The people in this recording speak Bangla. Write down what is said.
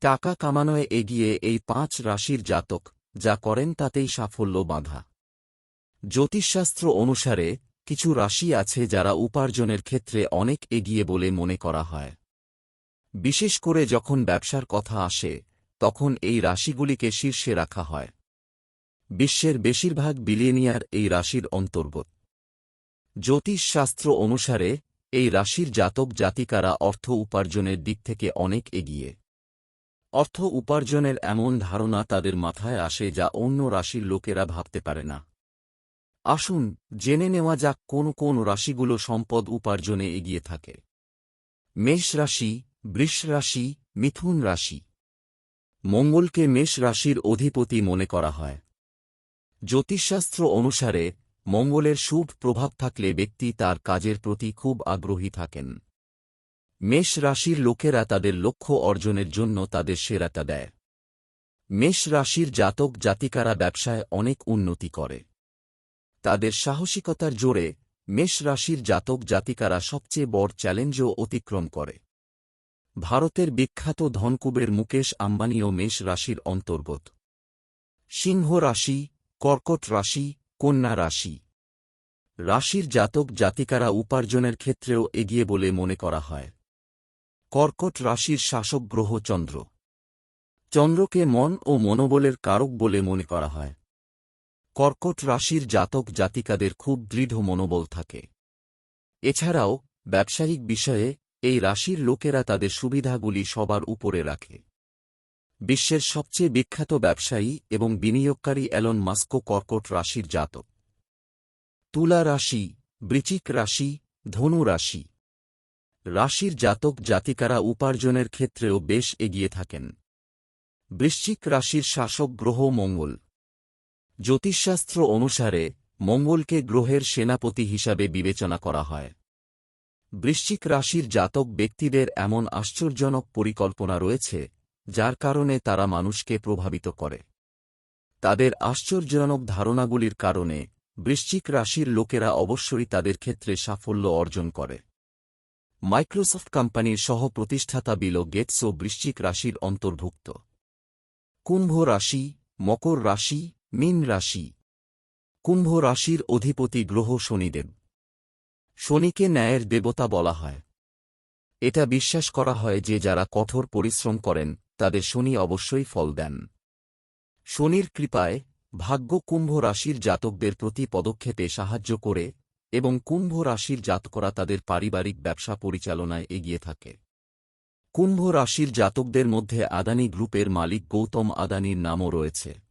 টাকা কামানোয় এগিয়ে এই পাঁচ রাশির জাতক, যা করেন তাতেই সাফল্য বাঁধা। জ্যোতিষশাস্ত্র অনুসারে, কিছু রাশি আছে যারা উপার্জনের ক্ষেত্রে অনেক এগিয়ে বলে মনে করা হয়। বিশেষ করে যখন ব্যবসার কথা আসে, তখন এই রাশিগুলিকে শীর্ষে রাখা হয়। বিশ্বের বেশিরভাগ বিলিয়নিয়ার এই রাশির অন্তর্গত। জ্যোতিষশাস্ত্র অনুসারে, এই রাশির জাতক জাতিকারা অর্থ উপার্জনের দিক থেকে অনেক এগিয়ে। অর্থ উপার্জনের এমন ধারণা তাদের মাথায় আসে যা অন্য রাশির লোকেরা ভাবতে পারে না। আসুন, জেনে নেওয়া যাক কোন কোন রাশিগুলো সম্পদ উপার্জনে এগিয়ে থাকে। মেষ রাশি, বৃষ রাশি, মিথুন রাশি। মঙ্গলকে মেষ রাশির অধিপতি মনে করা হয়। জ্যোতিষশাস্ত্র অনুসারে মঙ্গলের শুভ প্রভাব থাকলে ব্যক্তি তার কাজের প্রতি খুব আগ্রহী থাকেন। মেষ রাশির লোকেরা তাদের লক্ষ্য অর্জনের জন্য তাদের সেরাটা দেয়। মেষ রাশির জাতক জাতিকারা ব্যবসায় অনেক উন্নতি করে। তাদের সাহসিকতার জোরে মেষ রাশির জাতক জাতিকারা সবচেয়ে বড় চ্যালেঞ্জও অতিক্রম করে। ভারতের বিখ্যাত ধনকুবের মুকেশ আম্বানিও মেষ রাশির অন্তর্গত। সিংহ রাশি, কর্কট রাশি, কন্যা রাশি। রাশির জাতক জাতিকারা উপার্জনের ক্ষেত্রেও এগিয়ে বলে মনে করা হয়। কর্কট রাশির শাসক গ্রহ চন্দ্র। চন্দ্রকে মন ও মনোবলের কারক বলে মনে করা হয়। কর্কট রাশির জাতক জাতিকাদের খুব দৃঢ় মনোবল থাকে। এছাড়াও, ব্যবসায়িক বিষয়ে এই রাশির লোকেরা তাদের সুবিধাগুলি সবার উপরে রাখে। বিশ্বের সবচেয়ে বিখ্যাত ব্যবসায়ী এবং বিনিয়োগকারী অ্যালন মাস্কো কর্কট রাশির জাতক। তুলা রাশি, বৃচিক রাশি, ধনু রাশি। রাশির জাতক জাতিকারা উপার্জনের ক্ষেত্রেও বেশ এগিয়ে থাকেন। বৃশ্চিক রাশির শাসক গ্রহ মঙ্গল। জ্যোতিষশাস্ত্র অনুসারে, মঙ্গলকে গ্রহের সেনাপতি হিসাবে বিবেচনা করা হয়। বৃশ্চিক রাশির জাতক ব্যক্তিদের এমন আশ্চর্যজনক পরিকল্পনা রয়েছে, যার কারণে তারা মানুষকে প্রভাবিত করে। তাদের আশ্চর্যজনক ধারণাগুলির কারণে, বৃশ্চিক রাশির লোকেরা অবশ্যই তাদের ক্ষেত্রে সাফল্য অর্জন করে। মাইক্রোসফট কোম্পানির সহ প্রতিষ্ঠাতা বিল গেটসও বৃশ্চিক রাশির অন্তর্ভুক্ত। কুম্ভ রাশি, মকর রাশি, মীন রাশি। কুম্ভ রাশির অধিপতি গ্রহ শনিদেব। শনিকে ন্যায়ের দেবতা বলা হয়। এটা বিশ্বাস করা হয় যে যারা কঠোর পরিশ্রম করেন, তাদের শনি অবশ্যই ফল দেন। শনির কৃপায় ভাগ্য কুম্ভ রাশির জাতকদের প্রতি পদক্ষেপে সাহায্য করে এবং কুম্ভ রাশির জাতকরা তাদের পারিবারিক ব্যবসা পরিচালনায় এগিয়ে থাকে। কুম্ভ রাশির জাতকদের মধ্যে আদানি গ্রুপের মালিক গৌতম আদানির নামও রয়েছে।